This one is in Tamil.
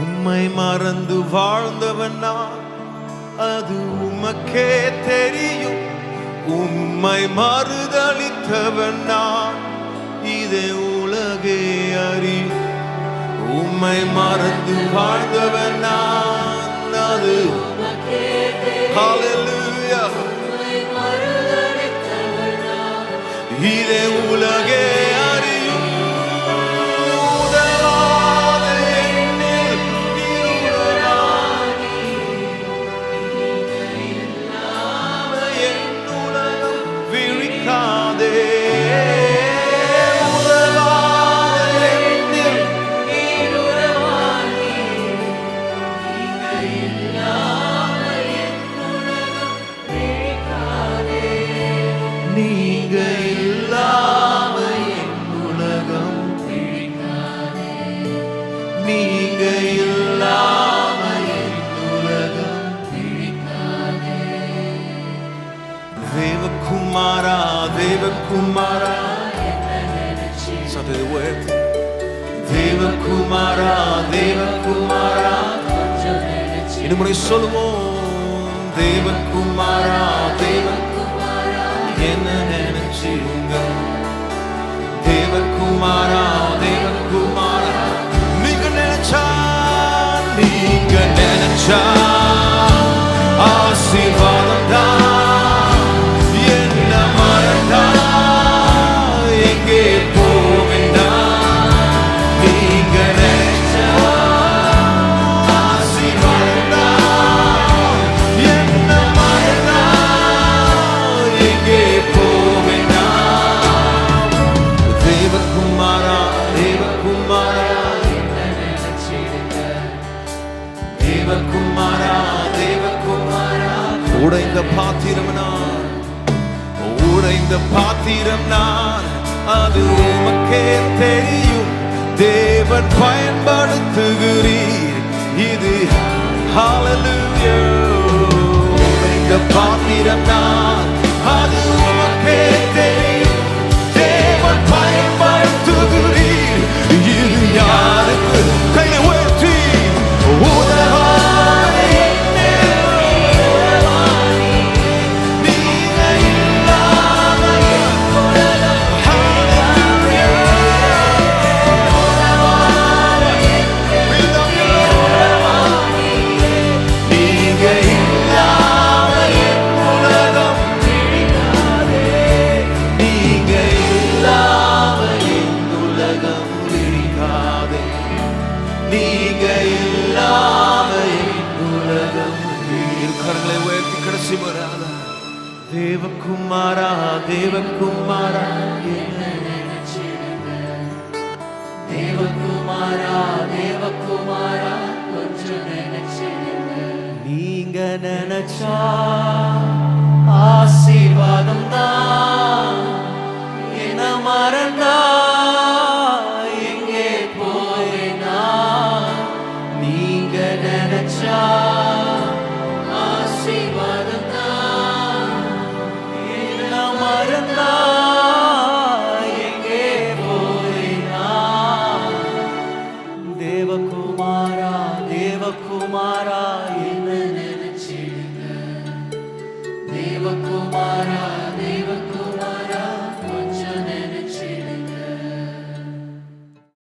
உம்மை மறந்து வாழ்ந்தவன் நான். அது உமக்கே தெரியும். உம்மை மறுதளித்தவன் நான். இதே உலகே அறி உம்மை மறந்து வாழ்ந்தவன் நான். அது Hallelujah. நீங்க இல்லாம என் உலகம் நீங்க இல்லாம என் உலகம் தேவகுமாரா தேவகுமாரா சத்தத்தை உயர்த்தி தேவகுமாரா தேவகுமாரா இனிமுறை சொல்லுவோம் தேவகுமாரா. child. உடைந்த பாத்திரம் நான். உடைந்த பாத்திரம் நான். அது உமக்கே தெரியும். தேவன் பயன்படுத்துகிறீர். இது உடைந்த பாத்திரம் நான். அது நீங்க இல்லாம உலகம் இரு உயர்த்தி கடைசி வராத தேவகுமாரா தேவகுமாரா தேவகுமாரா தேவகுமாரா கொஞ்சம் நினைச்சிடுங்க. நீங்க நினைச்சா Selah.